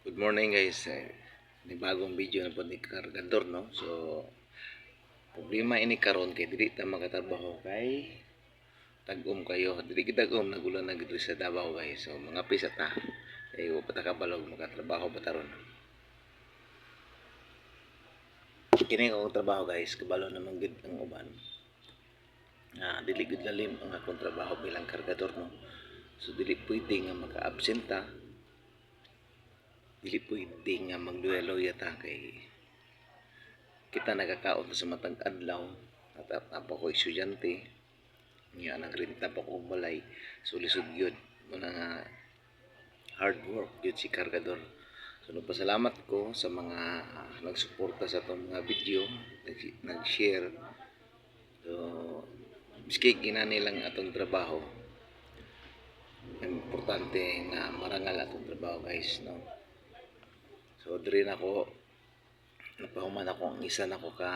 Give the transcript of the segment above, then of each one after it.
Good morning guys. Eh, bagong video na po ni Kargador no. So problema ini karon kay dili ta makatrabaho kay tag-um kayo. Dili kita tag-um na gid sa Davao guys. So mga pisa ta. Kay wa pa ta kabalog makatrabaho pa taron. Kini akong trabaho guys, kabalo naman gid ang uban. Ah, dili gid lalim ang akong trabaho bilang kargador no. So dili pwede nga maka-absent dili pwede nga magduelo yata kay kita nagakaon sa matag adlaw at apa ko estudyante. Nga nagrenta pa ko balay so lisod gyud muna nga hard work gyud si kargador so nagpasalamat ko sa mga ah, nagsuporta sa atong mga video nag- nag-share. So miski ginani lang atong trabaho importante nga marangal atong trabaho guys no So, diri na ko, napahuman ako, ang isa na ko ka,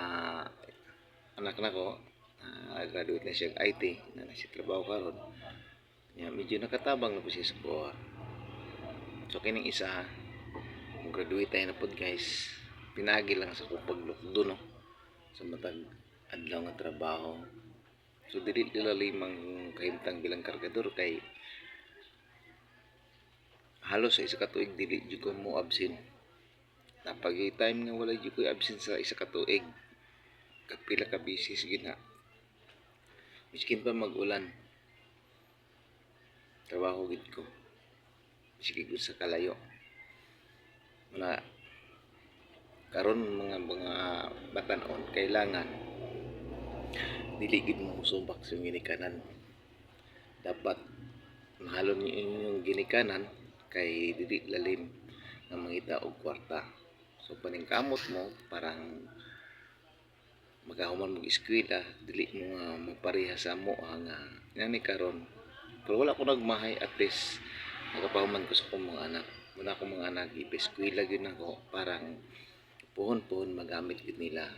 anak na ko, ah, graduate na siya IT, na nasa trabaho karon. Ya, medyo nakatabang na po siya sa kuha. So, kining isa, kung graduate tayo na po guys, pinagi lang sa kong paglukdo, no? Sa matag adlaw nga trabaho. So, dili lilalimang kahimtang bilang kargador kay halos sa isa ka tuig dili jud ko mo absent napag time nga wala jud ko absent sa isa ka tuig. Kapila ka busy sige na. Miskin pa mag-ulan. Trabaho gid ko. Sige gud sa kalayo. Na karon mga mga batanon kailangan dili gid mo sumbak sa ginikanan. Dapat mahalon niyo inyong ginikanan kay dili lalim nga mangita og kwarta so paningkamot mo parang magahuman mo eskwela dili mo nga mapareha sa mo nga ngani karon. Pero wala ko nagmahay at least nagapahuman ko sa akong mga anak. Wala akong mga anak ipa-eskwela gyud ako parang puhon-puhon magamit gid nila.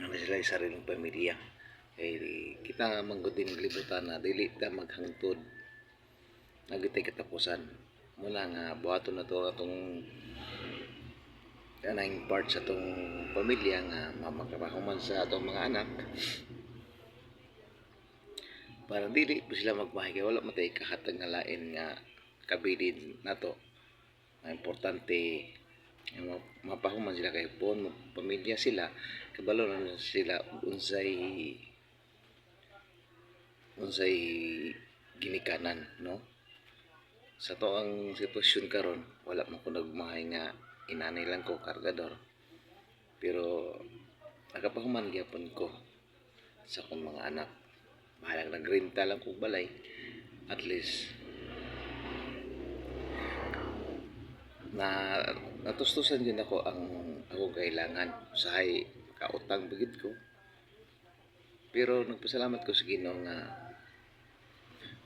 Ano sila sa sariling pamilya. Kay kita nga manggod din libutan na dili ta maghangtod. Nagitay katapusan. Mula nga buhaton na to atong kanang part sa atong pamilya nga mamakabaho man sa atong mga anak. Para dili po sila magmahay kay wala matay kahatag nga lain nga kabilin nato. Nga importante mapahuman sila kay pon pamilya sila. Kabalo na sila unsay unsay ginikanan no? Sa to ang sitwasyon karon wala man ko nagmahay nga inanay lang ko kargador. Pero nagapahuman gyapon ko sa akong mga anak. Bahalang nagrenta lang kog balay. At least na natustusan din ako ang ako kailangan. Usahay kautang bigid ko. Pero nagpasalamat ko sa Ginoo nga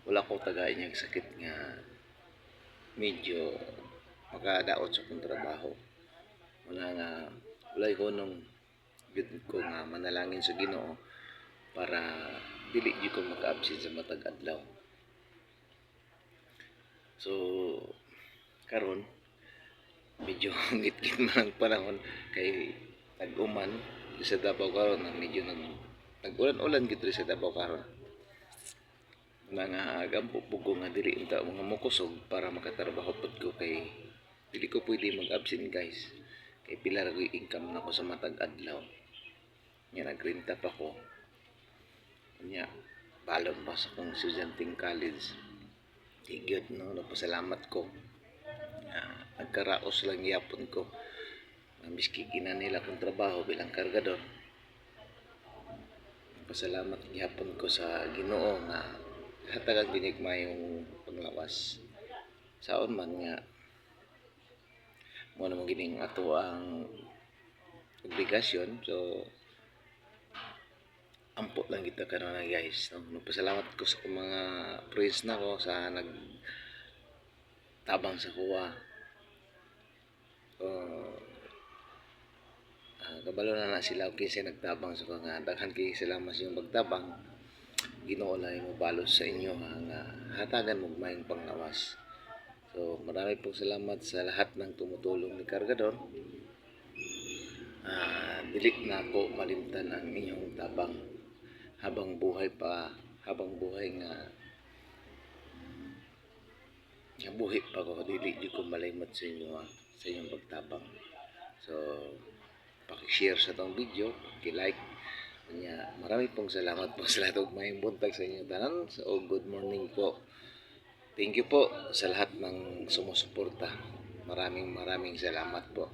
wala ko tagay niyang sakit nga medyo makadaot sa kong trabaho. Wala nga, wala ko nung gid ko nga manalangin sa Ginoo para dili di ko maka-absent sa matag adlaw. So, karon medyo ngit-ngit man ang panahon kay tag-uman sa Davao karon na medyo nag nag-ulan-ulan gid sa Davao karon mga gampo pugo nga dili unta mga mukusog para makatrabaho pud ko kay dili ko pwede mag-absent guys kay pila ra income nako sa matag adlaw nya nagrenta pa ko nya balon pa sa kong estudyanteng college Tigyot no, nagpasalamat ko. Uh, nagkaraos lang yapon ko. Miski nila kong trabaho bilang kargador. Nagpasalamat yapon ko sa ginoo nga hatagang binigma yung panglawas. Saon man nga mo naman gining ato ang obligasyon. So, ampo lang kita karon na guys. No? Nagpasalamat ko sa mga friends na ko sa nag tabang sa kuwa. So, ah, kabalo na na sila okay sa nagtabang sa kuwa nga daghan kay sila mas yung magtabang Ginoo lang mo balos sa inyo nga hatagan mo mayong panglawas So, marami pong salamat sa lahat ng tumutulong ni Kargador. Ah, dili na ako malimtan ang inyong tabang habang buhay pa, habang buhay nga nga buhi pa ko, dili di ko malimot sa inyo ah, sa inyong pagtabang. So, paki-share sa tong video, paki-like. Kanya, marami pong salamat po sa lahat og may buntag sa inyo tanan. So, good morning po. Thank you po sa lahat ng sumusuporta. Maraming maraming salamat po.